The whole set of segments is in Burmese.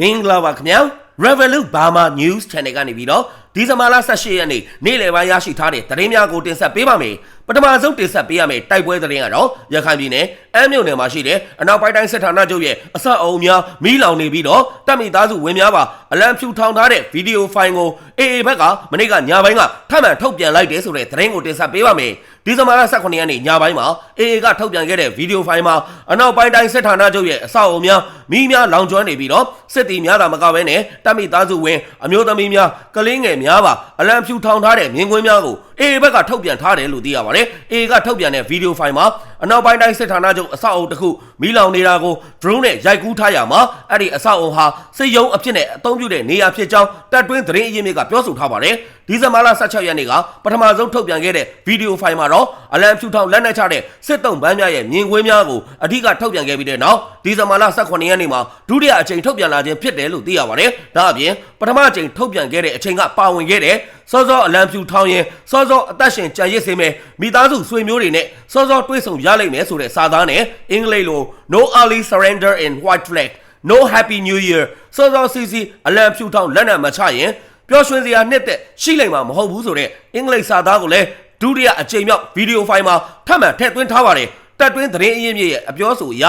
မင်္ဂလာပါခင်ဗျာ Revolut Burma News Channel ကနေပြီးတော့ဒီဇင်ဘာလ18ရက်နေ့နေ့လယ်ပိုင်းရရှိထားတဲ့သတင်းများကိုတင်ဆက်ပေးပါမယ်ပထမဆုံးတင်ဆက်ပေးရမယ့်တိုက်ပွဲသတင်းကတော့ရခိုင်ပြည်နယ်အမ်းမြို့နယ်မှာရှိတဲ့အနောက်ပိုင်းတိုင်းစစ်ဌာနချုပ်ရဲ့အဆောက်အအုံများမီးလောင်နေပြီးတော့တပ်မိသားစုဝင်များပါအလံဖြူထောင်ထားတဲ့ဗီဒီယိုဖိုင်ကို AA ဘက်ကမနေ့ကညပိုင်းကထပ်မံထုတ်ပြန်လိုက်တယ်ဆိုတဲ့သတင်းကိုတင်ဆက်ပေးပါမယ်ဒီဇင်ဘာလ18ရက်နေ့ညပိုင်းမှာ AA ကထုတ်ပြန်ခဲ့တဲ့ဗီဒီယိုဖိုင်မှာအနောက်ပိုင်းတိုင်းစစ်ဌာနချုပ်ရဲ့အဆောက်အအုံများမီးများလောင်ကျွမ်းနေပြီးတော့စစ်တီများသာမကဘဲနဲ့တပ်မိသားစုဝင်အမျိုးသမီးများကလေးငယ်များပါအလံဖြူထောင်ထားတဲ့မြင်ကွင်းများကို AA ဘက်ကထုတ်ပြန်ထားတယ်လို့သိရပါတယ်။ AA ကထုတ်ပြန်တဲ့ဗီဒီယိုဖိုင်မှာအနောက်ပိုင်းတိုင်းစစ်ဌာနချုပ်အဆောက်အုံတစ်ခုမီးလောင်နေတာကို drone နဲ့ရိုက်ကူးထားရမှာအဲ့ဒီအဆောက်အုံဟာစစ်ရုံးအဖြစ်နဲ့အသုံးပြုတဲ့နေရာဖြစ်ကြောင်းတပ်တွင်းသတင်းအရင်းမြစ်ကပြောဆိုထားပါတယ်။ဒီဇင်ဘာလ16ရက်နေ့ကပထမဆုံးထုတ်ပြန်ခဲ့တဲ့ဗီဒီယိုဖိုင်မှာတော့အလံဖြူထောင်လက်နက်ချတဲ့စစ်တုံးပန်းများရဲ့မြင်ကွင်းများကိုအဓိကထုတ်ပြန်ခဲ့ပြီးတဲ့နောက်ဒီဇင်ဘာလ18ရက်နေ့မှာဒုတိယအကြိမ်ထုတ်ပြန်လာခြင်းဖြစ်တယ်လို့သိရပါတယ်။ဒါအပြင်ပထမအကြိမ်ထုတ်ပြန်ခဲ့တဲ့အချိန်ကပါဝင်ခဲ့တဲ့စောစောအလံဖြူထောင်ရင်စောစောအသက်ရှင်ကြံရစ်စေမယ်မိသားစုဆွေမျိုးတွေနဲ့စောစောတွေးဆုံရလိမ့်မယ်ဆိုတဲ့စာသားနဲ့အင်္ဂလိပ်လို No early surrender in white flag No happy new year စောစောစီစီအလံဖြူထောင်လက်နက်မချရင်ပျော်ရွှင်စရာနှစ်သက်ရှိလိမ့်မှာမဟုတ်ဘူးဆိုတဲ့အင်္ဂလိပ်စာသားကိုလည်းဒုတိယအကြိမ်မြောက်ဗီဒီယိုဖိုင်မှာထပ်မံထည့်သွင်းထားပါတယ်တက်တွင်းသတင်းအရင်းမြစ်ရဲ့အပြောဆိုအရ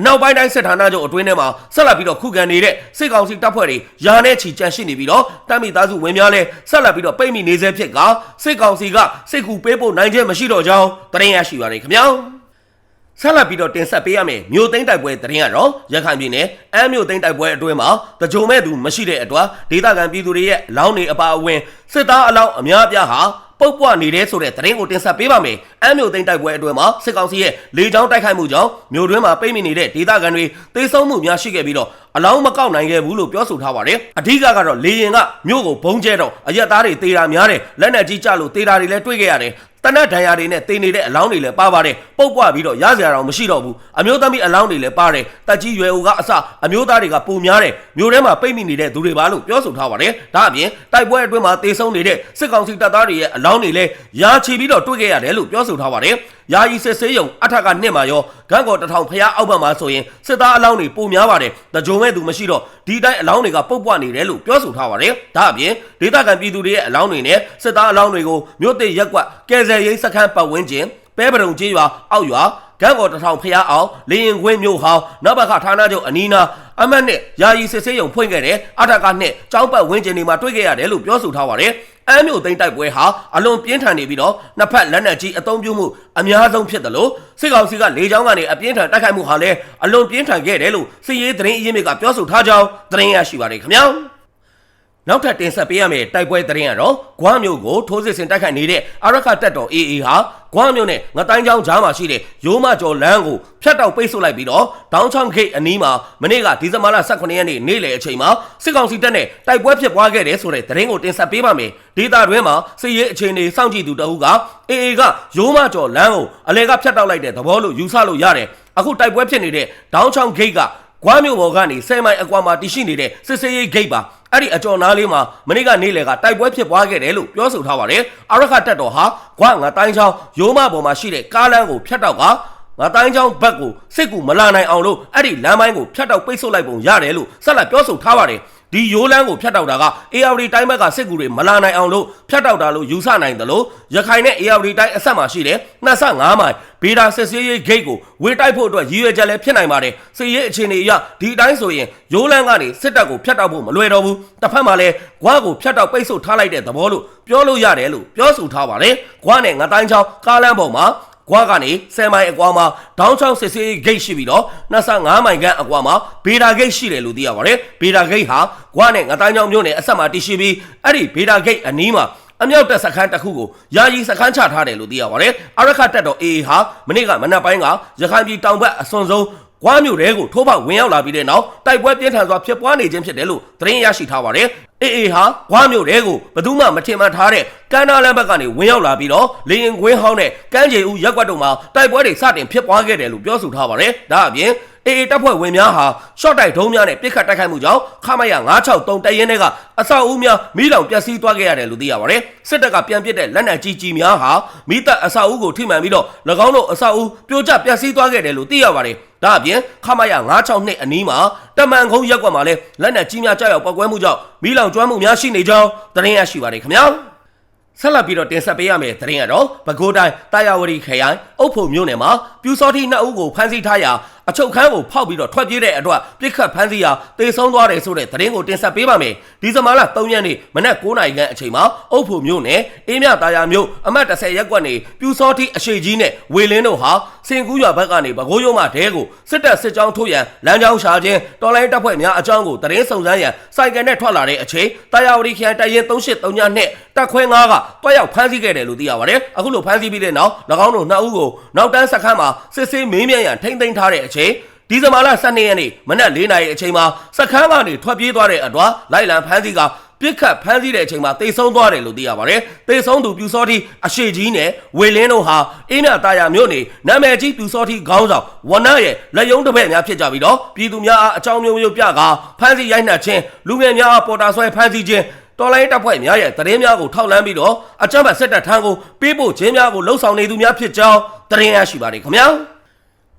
အနောက်ပိုင်းတိုင်းစစ်ဌာနချုပ်အတွင်းထဲမှာဆက်လက်ပြီးတော့ခုခံနေတဲ့စစ်ကောင်စီတပ်ဖွဲ့တွေယာနဲ့ချီကြန့်ရှိနေပြီးတော့တပ်မိသားစုဝင်များလဲဆက်လက်ပြီးတော့ပိတ်မိနေစေဖြစ်ကစစ်ကောင်စီကစစ်ကူပေးဖို့နိုင်ခြင်းမရှိတော့ကြောင်းသတင်းရရှိပါရခင်ဗျာဆက်လက်ပြီးတော့တင်ဆက်ပေးရမယ်မြို့သိမ်းတိုက်ပွဲသတင်းကတော့ရခိုင်ပြည်နယ်အမ်းမြို့သိမ်းတိုက်ပွဲအတွင်းမှာတကြုံမဲ့သူမရှိတဲ့အတွက်ဒေသခံပြည်သူတွေရဲ့အလောင်းတွေအပါအဝင်စစ်သားအလောင်းအများအပြားဟာ ပုတ်ပွားနေတဲ့ဆိုတဲ့သတင်းကိုတင်ဆက်ပေးပါမယ်။အမ်းမြို့သိမ်းတိုက်ပွဲအတွင်းမှာစစ်ကောင်စီရဲ့လေကြောင်းတိုက်ခိုက်မှုကြောင့်မြို့တွင်းမှာပိတ်မိနေတဲ့ဒေသခံတွေတေဆုံးမှုများရှိခဲ့ပြီးတော့အလောင်းမကောက်နိုင်ခဲ့ဘူးလို့ပြောဆိုထားပါတယ်။အဓိကကတော့လေရင်ကမြို့ကိုဘုံကျဲတော့အရက်သားတွေတေတာများတယ်လက်နက်ကြီးကြလို့တေတာတွေလည်းတွေ့ခဲ့ရတယ် တနတ်ဒဏ်ရာတွေနဲ့တင်နေတဲ့အလောင်းတွေလည်းပါပါတယ်ပုတ်ပွားပြီးတော့ရစရာတော့မရှိတော့ဘူးအမျိုးသမီးအလောင်းတွေလည်းပါတယ်တက်ကြီးရွယ်အိုကအစအမျိုးသားတွေကပုံများတယ်မျိုးထဲမှာပိတ်မိနေတဲ့သူတွေပါလို့ပြောဆိုထားပါတယ်ဒါအပြင်တိုက်ပွဲအတွင်းမှာတေဆုံးနေတဲ့စစ်ကောင်စီတပ်သားတွေရဲ့အလောင်းတွေလည်းရာချီပြီးတော့တွေ့ခဲ့ရတယ်လို့ပြောဆိုထားပါတယ်ယာယီစစ်ဆေးရုံအထက်ကနှစ်မှာရော ဂန်းကော်တထောင်ဖျားအောက်ဘက်မှာဆိုရင်စစ်သားအလောင်းတွေပုံများပါတယ်တကြုံမဲ့သူမရှိတော့ဒီတိုင်းအလောင်းတွေကပုတ်ပွားနေတယ်လို့ပြောဆိုထားပါတယ်ဒါအပြင်ဒေသခံပြည်သူတွေရဲ့အလောင်းတွေနဲ့စစ်သားအလောင်းတွေကိုမြို့သိရက်ကွက်ကဲဆယ်ရေးစခန်းပတ်ဝန်းကျင်ပဲပရုံကြီးရွာအောက်ရွာ ဂန်းကော်တထောင်ဖျားအောင်လေရင်ခွင်းမြို့ဟောင်းနဘခဌာနချုပ်အနီးနာအမတ်နဲ့ယာယီစစ်ဆေးရုံဖွင့်ခဲ့တယ်အထက်ကနှစ်ကျောင်းပတ်ဝန်းကျင်တွေမှာတွေ့ခဲ့ရတယ်လို့ပြောဆိုထားပါတယ်အမ်းမြို့သိမ်းတိုက်ပွဲဟာအလွန်ပြင်းထန်နေပြီးတော့နှစ်ဖက်လက်နက်ကြီးအုံပြုမှုအများဆုံးဖြစ်တယ်လို့စစ်ကောင်စီကလေကြောင်းကနေအပြင်းထန်တိုက်ခိုက်မှုဟာလည်းအလွန်ပြင်းထန်ခဲ့တယ်လို့စစ်ရေးသတင်းအရင်းမြစ်ကပြောဆိုထားကြောင်းသတင်းရရှိပါတယ်ခင်ဗျာ နောက်ထပ်တင်ဆက်ပေးရမယ့်တိုက်ပွဲသတင်းကတော့ဂွမ်းမြို့ကိုထိုးစစ်ဆင်တိုက်ခိုက်နေတဲ့အာရခတပ်တော် AA ဟာဂွမ်းမြို့နဲ့ငတိုင်းချောင်းကြားမှာရှိတဲ့ရိုးမကျော်လမ်းကိုဖျက်တောက်ပိတ်ဆို့လိုက်ပြီးတော့ဒေါင်းချောင်းဂိတ်အနီးမှာမနေ့ကဒီဇင်ဘာလ18ရက်နေ့နေ့လယ်အချိန်မှာစစ်ကောင်စီတပ်နဲ့တိုက်ပွဲဖြစ်ပွားခဲ့တယ်ဆိုတဲ့သတင်းကိုတင်ဆက်ပေးပါမယ်။ဒေတာတွင်းမှာစစ်ရေးအခြေအနေစောင့်ကြည့်သူတအုပ်က AA ကရိုးမကျော်လမ်းကိုအလဲကဖျက်တောက်လိုက်တဲ့သဘောလို့ယူဆလို့ရတယ်။အခုတိုက်ပွဲဖြစ်နေတဲ့ဒေါင်းချောင်းဂိတ်ကဂွမ်းမြို့ပေါ်ကနေ10မိုင်အကွာမှာတည်ရှိနေတဲ့စစ်စေးရေးဂိတ်ပါ အဲ့ဒီအကျော်နားလေးမှာမနေ့ကနေ့လယ်ကတိုက်ပွဲဖြစ်ပွားခဲ့တယ်လို့ပြောဆိုထားပါတယ်အရခတက်တော်ဟာဂွမ်းငတိုင်းချောင်းရိုးမပေါ်မှာရှိတဲ့ကားလမ်းကိုဖျက်တောက်ကငတိုင်းချောင်းဘက်ကိုစစ်ကူမလာနိုင်အောင်လို့အဲ့ဒီလမ်းပိုင်းကိုဖျက်တောက်ပိတ်ဆို့လိုက်ပုံရတယ်လို့ဆက်လက်ပြောဆိုထားပါတယ် ဒီရိုးလန်းကိုဖျက်တောက်တာက ARD တိုင်းဘက်ကစစ်ကူတွေမလာနိုင်အောင်လို့ဖျက်တောက်တာလို့ယူဆနိုင်တယ်လို့ရခိုင်နဲ့ ARD တိုင်းအဆက်မှာရှိတယ်25မိုင်ဘေဒါစစ်စေးရေးဂိတ်ကိုဝေတိုက်ဖို့အတွက်ရည်ရွယ်ချက်လည်းဖြစ်နိုင်ပါတယ်စစ်ရေးအခြေအနေအရဒီတိုင်းဆိုရင်ရိုးလန်းကနေစစ်တပ်ကိုဖျက်တောက်ဖို့မလွယ်တော့ဘူးတစ်ဖက်မှာလည်းဂွားကိုဖျက်တောက်ပိတ်ဆို့ထားလိုက်တဲ့သဘောလို့ပြောလို့ရတယ်လို့ပြောဆိုထားပါတယ်ဂွားနဲ့ငတိုင်းချောင်းကားလမ်းပေါ်မှာ ကွာကနေ10မိုင်အကွာမှာဒေါင်းချောင်းစစ်စေးဂိတ်ရှိပြီးတော့25မိုင်ခန့်အကွာမှာဘေဒါဂိတ်ရှိတယ်လို့သိရပါတယ်ဘေဒါဂိတ်ဟာကွာနဲ့ငတိုင်းချောင်းမြို့နယ်အဆက်မှာတည်ရှိပြီးအဲ့ဒီဘေဒါဂိတ်အနီးမှာအမြောက်တပ်စခန်းတစ်ခုကိုယာယီစခန်းချထားတယ်လို့သိရပါတယ်အရခတ်တပ်တော် AA ဟာမနေ့ကမနက်ပိုင်းကရခိုင်ပြည်တောင်ဘက်အစွန်ဆုံး ကွာမြို့တဲကိုထိုးပေါက်ဝင်ရောက်လာပြီးတဲ့နောက်တိုက်ပွဲပြင်းထန်စွာဖြစ်ပွားနေခြင်းဖြစ်တယ်လို့သတင်းရရှိထားပါတယ်။အေအေဟာကွာမြို့တဲကိုဘယ်သူမှမထင်မှတ်ထားတဲ့ကမ်းနားလမ်းဘက်ကနေဝင်ရောက်လာပြီးတော့လေရင်ခွင်းဟောင်းနဲ့ကမ်းခြေဦးရက်ကွက်တို့မှာတိုက်ပွဲတွေစတင်ဖြစ်ပွားခဲ့တယ်လို့ပြောဆိုထားပါတယ်။ဒါအပြင်အေအေတပ်ဖွဲ့ဝင်များဟာရှော့တိုက်ဒုံးများနဲ့ပစ်ခတ်တိုက်ခိုက်မှုကြောင့်ခမရ963တပ်ရင်းတွေကအဆောက်အဦများမိလောင်ပျက်စီးသွားခဲ့ရတယ်လို့သိရပါတယ်။စစ်တပ်ကပြန်ပစ်တဲ့လက်နက်ကြီးကြီးများဟာမိသက်အဆောက်အဦကိုထိမှန်ပြီးတော့၎င်းတို့အဆောက်အဦပြိုကျပျက်စီးသွားခဲ့တယ်လို့သိရပါတယ်။ ဒါအပြင်ခမရ962အနီးမှာတမန်ခုံးရက်ကွက်မှာလည်းလက်နက်ကြီးများကြောက်ရောက်ပောက်ကွဲမှုကြောင့်မီးလောင်ကျွမ်းမှုများရှိနေကြောင်းသတင်းရရှိပါတယ်ခင်ဗျာဆက်လက်ပြီးတော့တင်ဆက်ပေးရမယ့်သတင်းကတော့ပဲခူးတိုင်းတာယာဝတီခရိုင်အုပ်ဖို့မြို့နယ်မှာပြူစောတိနှစ်ဦးကိုဖမ်းဆီးထားရာအချုပ်ခန်းကိုဖောက်ပြီးတော့ထွက်ပြေးတဲ့အတွက်ပြစ်ခတ်ဖမ်းဆီးရာတေဆုံးသွားတယ်ဆိုတဲ့သတင်းကိုတင်ဆက်ပေးပါမယ်ဒီဇင်ဘာလ3ရက်နေ့မနက်9:00နာရီခန့်အချိန်မှာအုပ်ဖို့မြို့နယ်အေးမြတာယာမြို့အမှတ်30ရပ်ကွက်နေပြူစောတိအရှိကြီးနဲ့ဝေလင်းတို့ဟာစင်ကူးရွာဘက်ကနေပဲခူးရုံးမှတဲကိုစစ်တပ်စစ်ကြောင်းထိုးရန်လမ်းကြောင်းရှာခြင်းတော်လိုင်းတပ်ဖွဲ့များအကြောင်းကိုသတင်းစုံစမ်းရန်စိုက်ကယ်နဲ့ထွက်လာတဲ့အချိန်တာယာဝတီခရိုင်တရင်3839နဲ့တပ်ခွဲ9ကတွားရောက်ဖမ်းဆီးခဲ့တယ်လို့သိရပါတယ်အခုလိုဖမ်းဆီးပြီးတဲ့နောက်၎င်းတို့နှစ်ဦးကိုနောက်တန်းစခန်းမှာစစ်ဆေးမင်းမြန်ရန်ထိမ့်သိမ်းထားတဲ့အချိန်ဒီဇင်ဘာလ12ရက်နေ့မနက်4နာရီအချိန်မှာစခန်းကနေထွက်ပြေးသွားတဲ့အတွက်လိုက်လံဖမ်းဆီးကပြစ်ခတ်ဖမ်းဆီးတဲ့အချိန်မှာတိတ်ဆုံးသွားတယ်လို့သိရပါတယ်။တိတ်ဆုံးသူပြူစောတိအရှိကြီးနဲ့ဝေလင်းတို့ဟာအင်းမြတာယာမြို့နေနာမည်ကြီးပြူစောတိခေါင်းဆောင်ဝနရဲ့လက်ယုံတစ်ဖက်များဖြစ်ကြပြီးတော့ပြည်သူများအားအကြောင်းမျိုးမျိုးပြကာဖမ်းဆီးရိုက်နှက်ခြင်းလူငယ်များအားပေါ်တာဆွဲဖမ်းဆီးခြင်းတော်လိုင်းတပ်ဖွဲ့များရဲ့သတင်းများကိုထောက်လှမ်းပြီးတော့အကြမ်းဖက်စစ်တပ်ထမ်းကိုပေးပို့ခြင်းများကိုလှုံ့ဆော်နေသူများဖြစ်ကြောင်းသတင်းရရှိပါတယ်ခင်ဗျာ။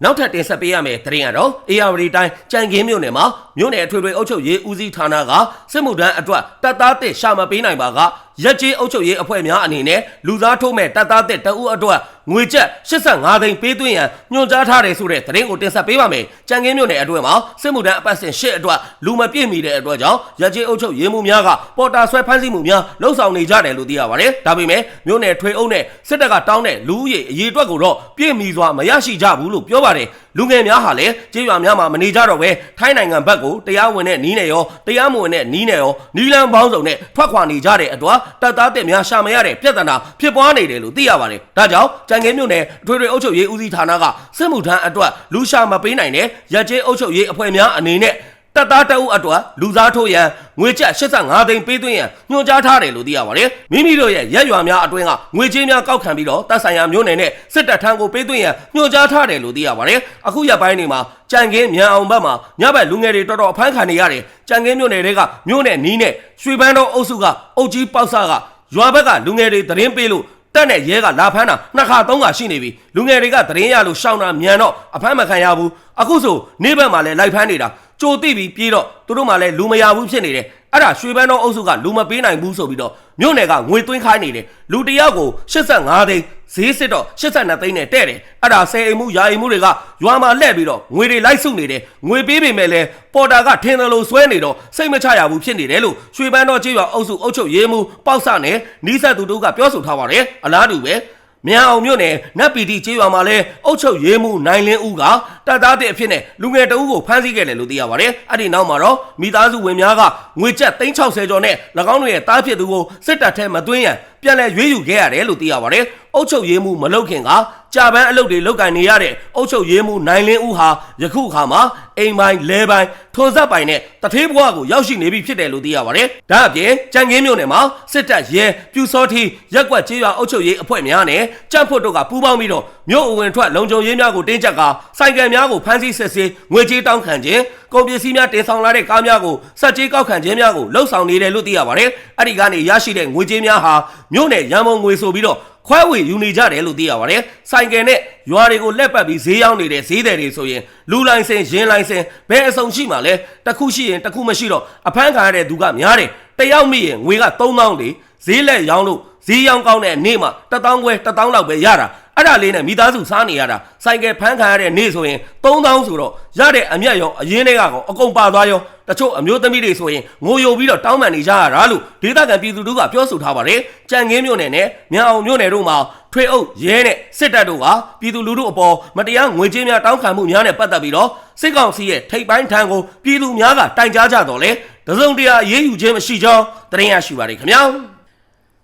နောက်ထပ်တင်ဆက်ပေးရမယ့်သတင်းကတော့ AR တိုင်းကြံကင်းမြို့နယ်မှာမြို့နယ်အထွေထွေအုပ်ချုပ်ရေးဦးစီးဌာနကစစ်မှုထမ်းအတွက်တပ်သားတစ်ရှာမပေးနိုင်ပါကရက်ကြီးအုပ်ချုပ်ရေးအဖွဲ့များအနေနဲ့လူသားထိုးမဲ့တပ်သားတစ်တအုပ်အတွက်ငွေကျပ်85သိန်းပေးသွင်းရန်ညွှန်ကြားထားတယ်ဆိုတဲ့သတင်းကိုတင်ဆက်ပေးပါမယ်။ကြံကင်းမြို့နယ်အတွင်းမှာစစ်မှုထမ်းအပတ်စဉ်ရှစ်အတွက်လူမပြည့်မီတဲ့အတွက်ကြောင့်ရက်ကြီးအုပ်ချုပ်ရေးမှုများကပေါ်တာဆွဲဖမ်းဆီးမှုများလှုံ့ဆော်နေကြတယ်လို့သိရပါတယ်။ဒါပေမဲ့မြို့နယ်ထွေအုပ်နဲ့စစ်တပ်ကတောင်းတဲ့လူဦးရေအရေးအတွက်ကိုတော့ပြည့်မီစွာမရရှိကြဘူးလို့ပြောပါတယ်။လူငယ်များဟာလည်းကျေးရွာများမှာမနေကြတော့ပဲထိုင်းနိုင်ငံဘက်ကိုတရားဝင်တဲ့နီးနယ်ရောတရားမဝင်တဲ့နီးနယ်ရောနီလန်ပေါင်းစုံနဲ့ထွက်ခွာနေကြတဲ့အတွက်တပ်သားတက်များရှာမရတဲ့ပြဿနာဖြစ်ပွားနေတယ်လို့သိရပါတယ်။ဒါကြောင့်ကြံကင်းမြို့နယ်အထွေထွေအုပ်ချုပ်ရေးဦးစီးဌာနကစစ်မှုထမ်းအတွက်လူရှာမပေးနိုင်တဲ့ရက်ကျေးအုပ်ချုပ်ရေးအဖွဲ့များအနေနဲ့ တပ်သားတအုပ်အတွက်လူစားထိုးရန်ငွေကျပ်85သိန်းပေးသွင်းရန်ညွှန်ကြားထားတယ်လို့သိရပါတယ်။မိမိတို့ရဲ့ရက်ရွာများအတွင်းကငွေကြေးများကောက်ခံပြီးတော့တပ်ဆိုင်ရာမျိုးနယ်နဲ့စစ်တပ်ထမ်းကိုပေးသွင်းရန်ညွှန်ကြားထားတယ်လို့သိရပါတယ်။အခုရက်ပိုင်းတွေမှာကြံကင်းမြန်အောင်ဘက်မှာညဘက်လူငယ်တွေတော်တော်အဖမ်းခံနေရတယ်။ကြံကင်းမျိုးနယ်တွေကမျိုးနယ်နီးနဲ့ရွှေပန်းတော်အုပ်စုကအုပ်ကြီးပေါက်ဆကရွာဘက်ကလူငယ်တွေသတင်းပေးလို့တက်နဲ့ရဲကလာဖမ်းတာနှစ်ခါသုံးခါရှိနေပြီလူငယ်တွေကသတင်းရလို့ရှောင်းတာမြန်တော့အဖမ်းမခံရဘူးအခုဆိုနေ့ဘက်မှာလည်းလိုက်ဖမ်းနေတာ ကြိုသိပြီးပြေးတော့သူတို့မှလည်းလူမရဘူးဖြစ်နေတယ်အဲ့ဒါရွှေပန်းတော်အုပ်စုကလူမပေးနိုင်ဘူးဆိုပြီးတော့မြို့နယ်ကငွေသွင်းခိုင်းနေတယ်လူတယောက်ကို85သိန်းဈေးစစ်တော့82သိန်းနဲ့တဲ့တယ်အဲ့ဒါဆယ်အိမ်မှုယာအိမ်မှုတွေကရွာမှာလှည့်ပြီးတော့ငွေတွေလိုက်စုနေတယ်ငွေပေးပေမဲ့လည်းပေါ်တာကထင်းတယ်လို့ဆွဲနေတော့စိတ်မချရဘူးဖြစ်နေတယ်လို့ရွှေပန်းတော်ကျေးရွာအုပ်စုအုပ်ချုပ်ရေးမှုပေါက်ဆနဲ့နီးစပ်သူတို့ကပြောဆိုထားပါတယ်အလားတူပဲ မြန်အောင်မြို့နယ်နတ်ပီတီကျေးရွာမှာလည်းအုတ်ချုပ်ရေးမှုနိုင်လင်းဦးကတပ်သားတဲ့အဖြစ်နဲ့လူငယ်တအုပ်ကိုဖမ်းဆီးခဲ့တယ်လို့သိရပါတယ်။အဲ့ဒီနောက်မှာတော့မိသားစုဝင်များကငွေကျပ်360ကျော်နဲ့၎င်းတို့ရဲ့တားဖြစ်သူကိုစစ်တပ်ထဲမသွင်းရန်ပြန်လည်ရွေးယူခဲ့ရတယ်လို့သိရပါတယ်။အုတ်ချုပ်ရေးမှုမလုတ်ခင်က ကြာပန်းအလုပ်တွေလုပ်ကင်နေရတဲ့အုတ်ချုပ်ရေးမှုနိုင်လင်းဦးဟာယခုအခါမှာအိမ်ပိုင်းလဲပိုင်းထွန်ဆက်ပိုင်းနဲ့တထေးဘွားကိုရောက်ရှိနေပြီဖြစ်တယ်လို့သိရပါတယ်။ဒါအပြင်ကြံကင်းမြို့နယ်မှာစစ်တပ်ရဲပြူစောထီရက်ကွက်ကျေးရွာအုပ်ချုပ်ရေးအဖွဲ့များနဲ့ကြံ့ဖို့တို့ကပူးပေါင်းပြီးတော့မြို့အဝင်ထွက်လုံခြုံရေးများကိုတင်းကျပ်ကာစိုက်ကယ်များကိုဖမ်းဆီးစစ်ဆေးငွေကြေးတောင်းခံခြင်းကုန်ပစ္စည်းများတင်ဆောင်လာတဲ့ကားများကိုစက်ကြေးကောက်ခံခြင်းများကိုလှုပ်ဆောင်နေတယ်လို့သိရပါတယ်။အဲ့ဒီကနေရရှိတဲ့ငွေကြေးများဟာမြို့နယ်ရန်ပုံငွေဆိုပြီးတော့ ခွဲဝေယူနေကြတယ်လို့သိရပါတယ်။ဆိုင်ကယ်နဲ့ရွာတွေကိုလက်ပတ်ပြီးဈေးရောက်နေတဲ့ဈေးတယ်တွေဆိုရင်လူလိုင်းစင်ရင်းလိုင်းစင်ဘယ်အစုံရှိမှလဲတစ်ခုရှိရင်တစ်ခုမရှိတော့အဖမ်းခံရတဲ့သူကများတယ်။တယောက်မိရင်ငွေက3000လေ ဈေးလက်ရောင်းလို့ဈေးရောင်းကောင်းတဲ့နေ့မှာ1000ခွဲ1000လောက်ပဲရတာအဲ့ဒါလေးနဲ့မိသားစုစားနေရတာဆိုင်ကယ်ဖမ်းခံရတဲ့နေ့ဆိုရင်3000ဆိုတော့ရတဲ့အမျက်ရောအရင်တွေကကောအကုန်ပါသွားရောတချို့အမျိုးသမီးတွေဆိုရင်ငိုယိုပြီးတော့တောင်းပန်နေကြရတာလို့ဒေသခံပြည်သူတို့ကပြောဆိုထားပါတယ်ကြံငင်းမြို့နယ်နဲ့မြန်အောင်မြို့နယ်တို့မှာထွေအုပ်ရဲနဲ့စစ်တပ်တို့ကပြည်သူလူထုအပေါ်မတရားငွေကြေးများတောင်းခံမှုများနဲ့ပတ်သက်ပြီးတော့စစ်ကောင်စီရဲ့ထိပ်ပိုင်းထံကိုပြည်သူများကတိုင်ကြားကြတော့လေတစုံတရာအေးအေးယူခြင်းမရှိကြောင်းသတင်းရရှိပါတယ်ခင်ဗျာ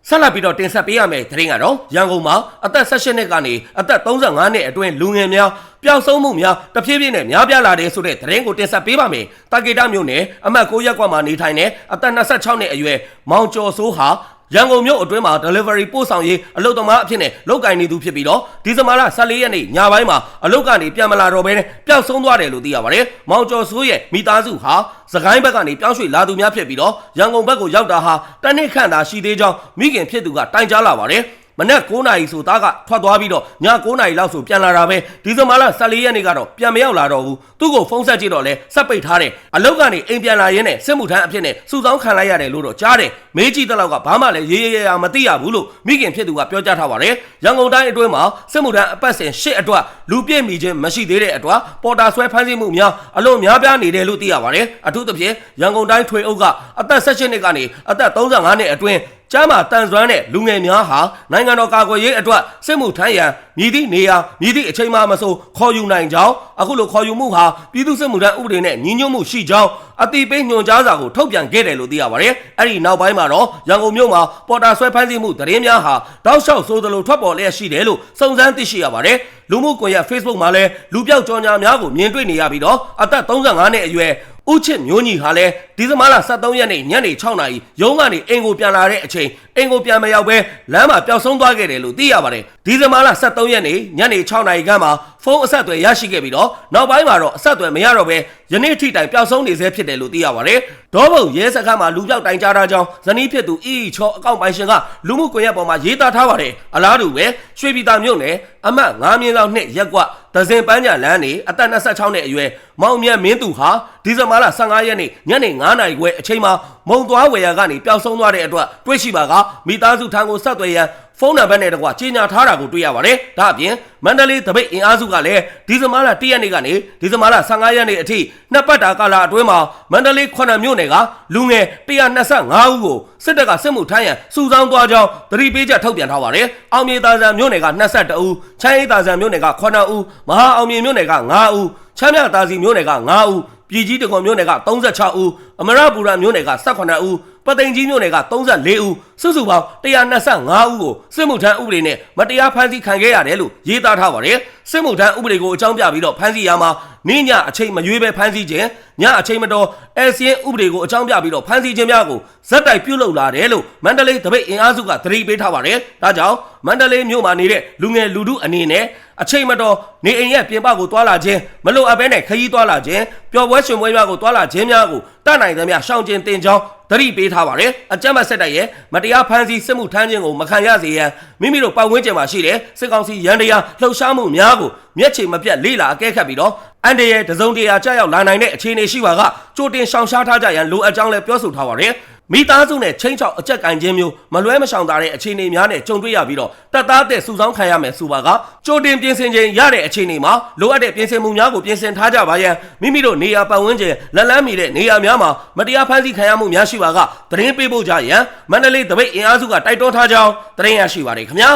ဆက်လက်ပြီးတော့တင်ဆက်ပေးရမယ့်သတင်းကတော့ရန်ကုန်မှာအသက်18နှစ်ကနေအသက်35နှစ်အတွင်းလူငယ်များပျောက်ဆုံးမှုများတဖြည်းဖြည်းနဲ့များပြားလာတယ်ဆိုတဲ့သတင်းကိုတင်ဆက်ပေးပါမယ်။တာကေတာမြို့နယ်အမှတ်9ရပ်ကွက်မှာနေထိုင်တဲ့အသက်26နှစ်အရွယ်မောင်ကျော်စိုးဟာ ရန်ကုန်မြို့အတွင်းမှာ delivery ပို့ဆောင်ရေးအလုပ်သမားအဖြစ်နဲ့လုပ်ကင်နေသူဖြစ်ပြီးတော့ဒီဇင်ဘာလ14ရက်နေ့ညပိုင်းမှာအလုပ်ကနေပြန်မလာတော့ဘဲနဲ့ပျောက်ဆုံးသွားတယ်လို့သိရပါတယ်။မောင်ကျော်စိုးရဲ့မိသားစုဟာစကိုင်းဘက်ကနေပြောင်းရွှေ့လာသူများဖြစ်ပြီးတော့ရန်ကုန်ဘက်ကိုရောက်တာဟာတနစ်ခန့်သာရှိသေးကြောင်းမိခင်ဖြစ်သူကတိုင်ကြားလာပါတယ်။ မနက်9နာရီဆိုသားကထွက်သွားပြီးတော့ည9နာရီလောက်ဆိုပြန်လာတာပဲဒီဇင်ဘာလ14ရက်နေ့ကတော့ပြန်မရောက်လာတော့ဘူးသူ့ကိုဖုန်းဆက်ကြည့်တော့လဲစက်ပိတ်ထားတယ်အလောက်ကနေအိမ်ပြန်လာရင်းနဲ့စစ်မှုထမ်းအဖြစ်နဲ့စုဆောင်းခံလိုက်ရတယ်လို့တော့ကြားတယ်မေးကြည့်တဲ့လောက်ကဘာမှလည်းရေးရေးရမသိရဘူးလို့မိခင်ဖြစ်သူကပြောကြားထားပါတယ်ရန်ကုန်တိုင်းအတွင်းမှာစစ်မှုထမ်းအပတ်စဉ်၈အတွက်လူပြည့်မိခြင်းမရှိသေးတဲ့အတွက်ပေါ်တာဆွဲဖမ်းဆီးမှုများအလွန်များပြားနေတယ်လို့သိရပါတယ်အထူးသဖြင့်ရန်ကုန်တိုင်းထွေအုပ်ကအသက်16နှစ်ကနေအသက်35နှစ်အတွင်း ကျမ်းမာတန်ဆွမ်းတဲ့လူငယ်များဟာနိုင်ငံတော်ကာကွယ်ရေးအတွက်စစ်မှုထမ်းရန်မြည်သည့်နေရာမြည်သည့်အချိန်မှမဆိုခေါ်ယူနိုင်ကြောင်းအခုလိုခေါ်ယူမှုဟာပြည်သူ့စစ်မှုထမ်းဥပဒေနဲ့ညီညွတ်မှုရှိကြောင်းအတိပေးညွှန်ကြားစာကိုထုတ်ပြန်ခဲ့တယ်လို့သိရပါတယ်။အဲ့ဒီနောက်ပိုင်းမှာတော့ရန်ကုန်မြို့မှာပေါ်တာဆွဲဖမ်းဆီးမှုသတင်းများဟာတောက်လျှောက်ဆိုသလိုထွက်ပေါ်လျက်ရှိတယ်လို့စုံစမ်းသိရှိရပါတယ်။လူမှုကွန်ရက် Facebook မှာလည်းလူပြောက်ကြော်ညာများကိုမြင်တွေ့နေရပြီးတော့အသက်35နှစ်အရွယ် ဦးချစ်မျိုးညီဟာလည်းဒီဇင်ဘာလ23ရက်နေ့ညနေ6နာရီရုံးကနေအင်ကိုပြန်လာတဲ့အချိန်အင်ကိုပြန်မရောက်ပဲလမ်းမှာပျောက်ဆုံးသွားခဲ့တယ်လို့သိရပါတယ်ဒီဇင်ဘာလ23ရက်နေ့ညနေ6နာရီခန့်မှာဖုန်းအဆက်အသွယ်ရရှိခဲ့ပြီးတော့နောက်ပိုင်းမှာတော့အဆက်အသွယ်မရတော့ပဲယနေ့ထိတိုင်ပျောက်ဆုံးနေဆဲဖြစ်တယ်လို့သိရပါတယ်ဒေါဘုံရဲစခန်းမှာလူပြောက်တိုင်ကြားထားကြောင်းဇနီးဖြစ်သူအီအီချောအကောင့်ပိုင်ရှင်ကလူမှုကွန်ရက်ပေါ်မှာရေးသားထားပါတယ်အလားတူပဲရွှေပြည်သာမြို့နယ်အမှတ်9မြင်းလောက်နှစ်ရက်ကွ က်ဒဇင်ပန်းညာလမ်းနေအသက်26နှစ်အရွယ်မောင်မြတ်မင်းသူဟာဒီဇင်ဘာလ15ရက်နေ့ညနေ9နာရီခွဲအချိန်မှာမုံသွားဝယ်ရကနေပျောက်ဆုံးသွားတဲ့အတွက်တွေ့ရှိပါကမိသားစုထံကိုဆက်သွယ်ရန် ဖုန်းနံပါတ်နဲ့တကွကြီးညာထားတာကိုတွေ့ရပါတယ်။ဒါအပြင်မန္တလေးတပိတ်အင်အားစုကလည်းဒီဇင်ဘာလ1ရက်နေ့ကနေဒီဇင်ဘာလ15ရက်နေ့အထိနှစ်ပတ်တာကာလအတွင်းမှာမန္တလေး9မြို့နယ်ကလူငယ်125ဦးကိုစစ်တပ်ကစစ်မှုထမ်းရန်စုဆောင်းသွားကြောင်းသတိပေးချက်ထုတ်ပြန်ထားပါတယ်။အောင်မြေသာဆန်မြို့နယ်က22ဦး၊ချမ်းအေးသာဆန်မြို့နယ်က9ဦး၊မဟာအောင်မြေမြို့နယ်က9ဦး၊ချမ်းမြသာစီမြို့နယ်က9ဦးပြည်ကြီးတကွန်မြို့နယ်က36ဦးအမရပူရမြို့နယ်က18ဦး ပသိမ်ကြီးမြို့နယ်က34ဦးစုစုပေါင်း125ဦးကိုစစ်မှုထမ်းဥပဒေနဲ့မတရားဖမ်းဆီးခံခဲ့ရတယ်လို့ရေးသားထားပါတယ်စစ်မှုထမ်းဥပဒေကိုအကြောင်းပြပြီးတော့ဖမ်းဆီးရမှာနေ့ညအချိန်မရွေးပဲဖမ်းဆီးခြင်းညအချိန်မတော်အစီရင်ဥပဒေကိုအကြောင်းပြပြီးတော့ဖမ်းဆီးခြင်းများကိုဇက်တိုက်ပြုတ်လုပ်လာတယ်လို့မန္တလေးတပိတ်အင်အားစုကသတိပေးထားပါတယ်ဒါကြောင့်မန္တလေးမြို့မှာနေတဲ့လူငယ်လူထုအနေနဲ့အချိန်မတော်နေအိမ်ရဲ့ပြင်ပကိုတွာလာခြင်းမလိုအပ်ဘဲနဲ့ခရီးတွာလာခြင်းပျော်ပွဲရှင်ပွဲများကိုတွာလာခြင်းများကိုတတ်နိုင်သမျှရှောင်ကျဉ်တင်ကြောင်း သတိပေးထားပါတယ်အကြမ်းဖက်ဆက်တိုက်ရဲ့မတရားဖမ်းဆီးစစ်မှုထမ်းခြင်းကိုမခံရစေရန်မိမိတို့ပတ်ဝန်းကျင်မှာရှိတဲ့စစ်ကောင်စီရန်တရားလှုပ်ရှားမှုများကိုမျက်ခြေမပြတ်လေ့လာအကဲခတ်ပြီးတော့အန်တရဲ့တစုံတရာကြောက်ရောက်လာနိုင်တဲ့အခြေအနေရှိပါကကြိုတင်ရှောင်ရှားထားကြရန်လိုအပ်ကြောင်းလည်းပြောဆိုထားပါတယ် မိသားစုနဲ့ချင်းချောက်အကြက်ကန်ခြင်းမျိုးမလွဲမရှောင်သာတဲ့အခြေအနေများနဲ့ကြုံတွေ့ရပြီးတော့တပ်သားတဲ့စုဆောင်းခံရမယ်ဆိုပါကကြိုတင်ပြင်ဆင်ခြင်းရတဲ့အခြေအနေမှာလိုအပ်တဲ့ပြင်ဆင်မှုများကိုပြင်ဆင်ထားကြပါရန်မိမိတို့နေရာပတ်ဝန်းကျင်လက်လန်းမီတဲ့နေရာများမှာမတရားဖမ်းဆီးခံရမှုများရှိပါကသတင်းပေးဖို့ကြရန်မန္တလေးတပိတ်အင်အားစုကတိုက်တွန်းထားကြောင်းသတင်းရရှိပါတယ်ခင်ဗျာ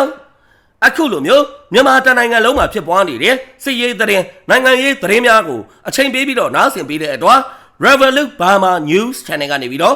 အခုလိုမျိုးမြန်မာတနိုင်ငံလုံးမှာဖြစ်ပွားနေတဲ့စစ်ရေးသတင်းနိုင်ငံရေးသတင်းများကိုအချိန်ပေးပြီးတော့နားဆင်ပေးတဲ့အတွက် Revolut Burma News Channel ကနေပြီးတော့